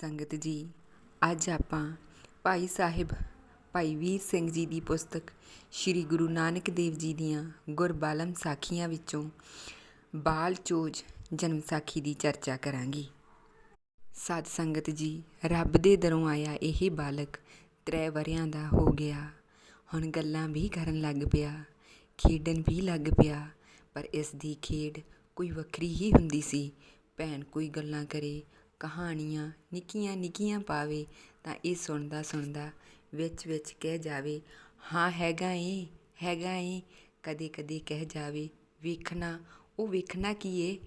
ਸੰਗਤ ਜੀ, ਅੱਜ ਆਪਾਂ ਭਾਈ ਸਾਹਿਬ, ਭਾਈ ਵੀਰ ਸਿੰਘ ਜੀ ਦੀ ਪੁਸਤਕ ਸ੍ਰੀ ਗੁਰੂ ਨਾਨਕ ਦੇਵ ਜੀ ਦੀਆਂ ਗੁਰਬਾਲਮ ਸਾਖੀਆਂ ਵਿੱਚੋਂ ਬਾਲ ਚੋਜ ਜਨਮ ਸਾਖੀ ਦੀ ਚਰਚਾ ਕਰਾਂਗੇ। ਸਾਧ ਸੰਗਤ ਜੀ, ਰੱਬ ਦੇ ਦਰੋਂ ਆਇਆ ਇਹ ਬਾਲਕ ਤ੍ਰੈ ਵਰਿਆਂ ਦਾ ਹੋ ਗਿਆ। ਹੁਣ ਗੱਲਾਂ ਵੀ ਕਰਨ ਲੱਗ ਪਿਆ, ਖੇਡਣ ਵੀ ਲੱਗ ਪਿਆ, ਪਰ ਇਸ ਦੀ ਖੇਡ ਕੋਈ ਵੱਖਰੀ ਹੀ ਹੁੰਦੀ ਸੀ। ਭੈਣ ਕੋਈ ਗੱਲਾਂ ਕਰੇ ਕਹਾਣੀਆਂ ਨਿੱਕੀਆਂ ਨਿੱਕੀਆਂ ਪਾਵੇ ਤਾਂ ਇਹ ਸੁਣਦਾ ਸੁਣਦਾ ਵਿੱਚ ਵਿੱਚ ਕਹਿ ਜਾਵੇ, ਹਾਂ, ਹੈਗਾ ਏ ਹੈਗਾ ਏ। ਕਦੇ ਕਦੇ ਕਹਿ ਜਾਵੇ, ਵੇਖਣਾ, ਉਹ ਵੇਖਣਾ ਕੀ ਏ?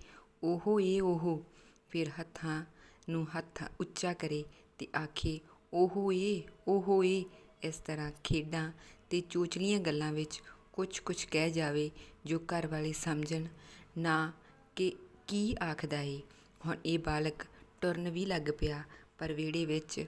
ਉਹ ਏ, ਉਹ। ਫਿਰ ਹੱਥਾਂ ਨੂੰ ਹੱਥ ਉੱਚਾ ਕਰੇ ਤੇ ਆਖੇ, ਉਹ ਏ ਉਹ ਏ। ਇਸ ਤਰ੍ਹਾਂ ਖੇਡਾਂ ਤੇ ਚੋਚਲੀਆਂ ਗੱਲਾਂ ਵਿੱਚ ਕੁਝ ਕੁਝ ਕਹਿ ਜਾਵੇ ਜੋ ਘਰ ਵਾਲੇ ਸਮਝਣ ਨਾ ਕਿ ਕੀ ਆਖਦਾ ਏ। ਹੁਣ ਇਹ ਬਾਲਕ ਟੁਰਨ ਵੀ ਲੱਗ ਪਿਆ, ਪਰ ਵਿਹੜੇ ਵਿੱਚ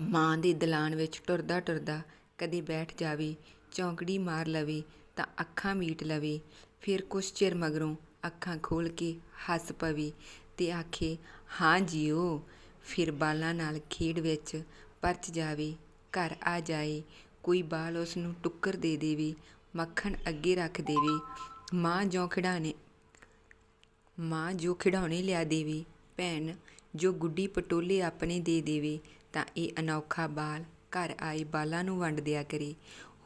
ਮਾਂ ਦੇ ਦਲਾਨ ਵਿੱਚ ਟੁਰਦਾ ਟੁਰਦਾ ਕਦੇ ਬੈਠ ਜਾਵੇ, ਚੌਂਕੜੀ ਮਾਰ ਲਵੇ ਤਾਂ ਅੱਖਾਂ ਮੀਟ ਲਵੇ, ਫਿਰ ਕੁਛ ਚਿਰ ਮਗਰੋਂ ਅੱਖਾਂ ਖੋਲ ਕੇ ਹੱਸ ਪਵੇ ਤੇ ਆਖੇ, ਹਾਂ ਜੀਓ, ਫਿਰ ਬਾਲਾਂ ਨਾਲ ਖੇਡ ਵਿੱਚ ਪਰਚ ਜਾਵੇ, ਘਰ ਆ ਜਾਏ ਕੋਈ ਬਾਲ ਉਸ ਨੂੰ ਟੁੱਕਰ ਦੇ ਦੇਵੇ, ਮੱਖਣ ਅੱਗੇ ਰੱਖ ਦੇਵੇ, ਮਾਂ ਜੋ ਖਿਡਾਣੇ, ਮਾਂ ਜੋ ਖਿਡੌਣੇ ਲਿਆ ਦੇਵੇ। ਭੈਣ ਜੋ ਗੁੱਡੀ ਪਟੋਲੇ ਆਪਣੇ ਦੇ ਦੇਵੇ, ਤਾਂ ਇਹ ਅਨੋਖਾ ਬਾਲ ਘਰ ਆਏ ਬਾਲਾਂ ਨੂੰ ਵੰਡ ਦਿਆ ਕਰੇ।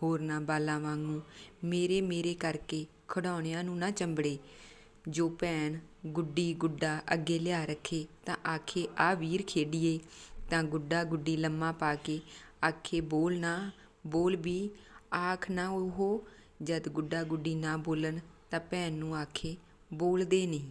ਹੋਰਨਾਂ ਬਾਲਾਂ ਵਾਂਗੂੰ ਮੇਰੇ ਮੇਰੇ ਕਰਕੇ ਖਿਡੌਣਿਆਂ ਨੂੰ ਨਾ ਚੰਬੜੇ। ਜੋ ਭੈਣ ਗੁੱਡੀ ਗੁੱਡਾ ਅੱਗੇ ਲਿਆ ਰੱਖੇ, ਤਾਂ ਆਖੇ ਆ ਵੀਰ ਖੇਡੀਏ। ਤਾਂ ਗੁੱਡਾ ਗੁੱਡੀ ਲੰਮਾ ਪਾ ਕੇ ਆਖੇ, ਬੋਲ ਨਾ, ਬੋਲ ਵੀ, ਆਖ ਨਾ ਉਹ। ਜਦ ਗੁੱਡਾ ਗੁੱਡੀ ਨਾ ਬੋਲਣ, ਤਾਂ ਭੈਣ ਨੂੰ ਆਖੇ, ਬੋਲਦੇ ਨਹੀਂ।